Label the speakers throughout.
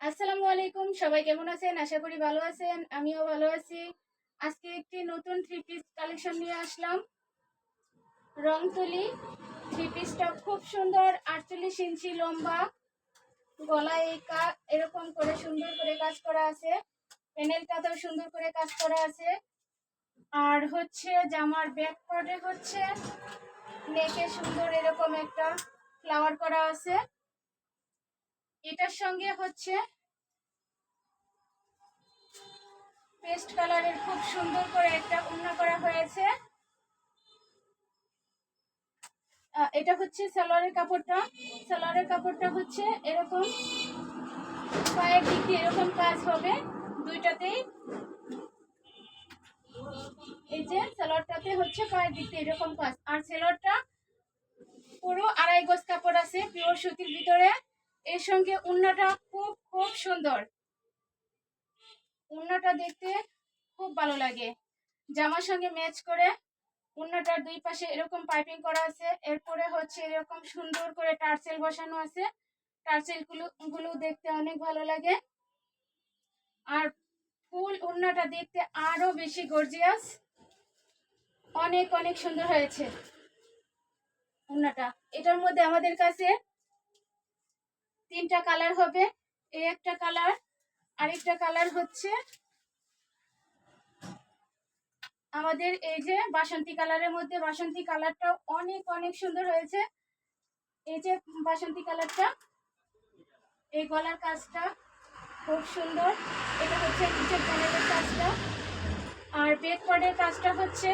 Speaker 1: আসসালামু আলাইকুম, সবাই কেমন আছেন? আশা করি ভালো আছেন, আমিও ভালো আছি। আজকে একটি নতুন থ্রি পিস কালেকশন নিয়ে আসলাম। রং তুলি থ্রি পিসটা খুব সুন্দর, আটচল্লিশ ইঞ্চি লম্বা। গলায় এই কা, এরকম করে সুন্দর করে কাজ করা আছে। প্যানেলটাতেও সুন্দর করে কাজ করা আছে। আর হচ্ছে জামার ব্যাক পার্টে হচ্ছে নেকে সুন্দর এরকম একটা ফ্লাওয়ার করা আছে। এটার সঙ্গে হচ্ছে পেস্ট কালারের খুব সুন্দর করে একটা উন্না করা হয়েছে। এটা হচ্ছে সালোয়ারের কাপড়টা। সালোয়ারের কাপড়টা হচ্ছে এরকম পায়ের দিক দিয়ে এরকম কাজ হবে দুইটাতেই। এই যে সালোয়ারটাতে হচ্ছে পায়ের দিক দিয়ে এরকম কাজ। আর সালোয়ারটা পুরো আড়াই গজ কাপড় আছে পিওর সুতির ভিতরে। এর সঙ্গে উন্নাটা খুব খুব সুন্দর। উন্নাটা দেখতে খুব ভালো লাগে। জামার সঙ্গে ম্যাচ করে উন্নাটার দুই পাশে এরকম পাইপিং করা আছে। এরপরে হচ্ছে এরকম সুন্দর করে টার্সেল বসানো আছে। টার্সেলগুলো গুলো দেখতে অনেক ভালো লাগে। আর ফুল উন্নাটা দেখতে আরও বেশি গর্জিয়াস অনেক অনেক সুন্দর হয়েছে উন্নাটা। এটার মধ্যে আমাদের কাছে তিনটা কালার হবে। এই একটা কালার আরেকটা কালার হচ্ছে আমাদের এই যে বাসন্তী কালারের মধ্যে। বাসন্তী কালারটা অনেক অনেক সুন্দর হয়েছে। এই যে বাসন্তী কালারটা এই গলার কাজটা খুব সুন্দর। এটা হচ্ছে নিচের প্যানেলের কাজটা। আর বেক পার্টের কাজটা হচ্ছে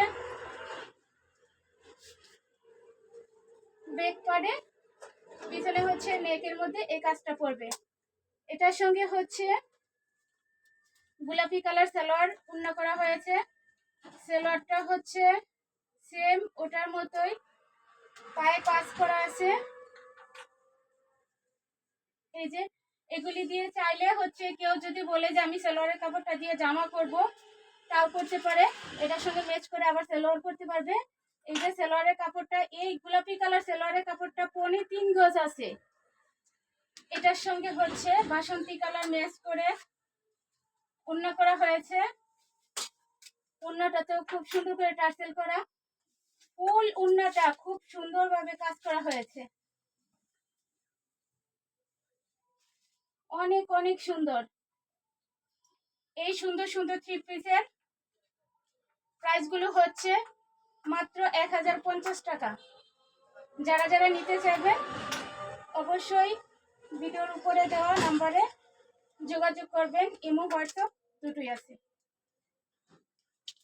Speaker 1: বেক পার্টে পিছনে হচ্ছে নেকের মধ্যে এই কাজটা পড়বে এটার সঙ্গে হচ্ছে গোলাপি কালার সালোয়ার পূর্ণ করা হয়েছে। সালোয়ারটা হচ্ছে সেম ওটার মতোই পায়ে কাজ করা আছে। এই যে, এগুলি দিয়ে চাইলে হচ্ছে কেউ যদি বলে যে আমি সালোয়ারের কাপড়টা দিয়ে জামা করব, তাও করতে পারে। এটার সঙ্গে ম্যাচ করে আবার সালোয়ার করতে পারবে। এই যে সালোয়ারের কাপড়টা, এই গোলাপি কালার সালোয়ারের কাপড়টা পনে তিন গজ আছে। এটার সঙ্গে হচ্ছে বাসন্তী কালার ম্যাচ করে ওড়না করা হয়েছে। ওড়নাটাতেও খুব সুন্দর করে টার্সেল করা। ফুল ওড়নাটা খুব সুন্দরভাবে কাজ করা হয়েছে। অনেক অনেক সুন্দর। এই সুন্দর সুন্দর থ্রি পিসের প্রাইসগুলো হচ্ছে মাত্র এক হাজার পঞ্চাশ টাকা। যারা যারা নিতে চাইবেন, অবশ্যই ভিডিওর উপরে দেওয়া নাম্বারে যোগাযোগ করবেন। ইমো, হোয়াটসঅ্যাপ দুটোই আছে।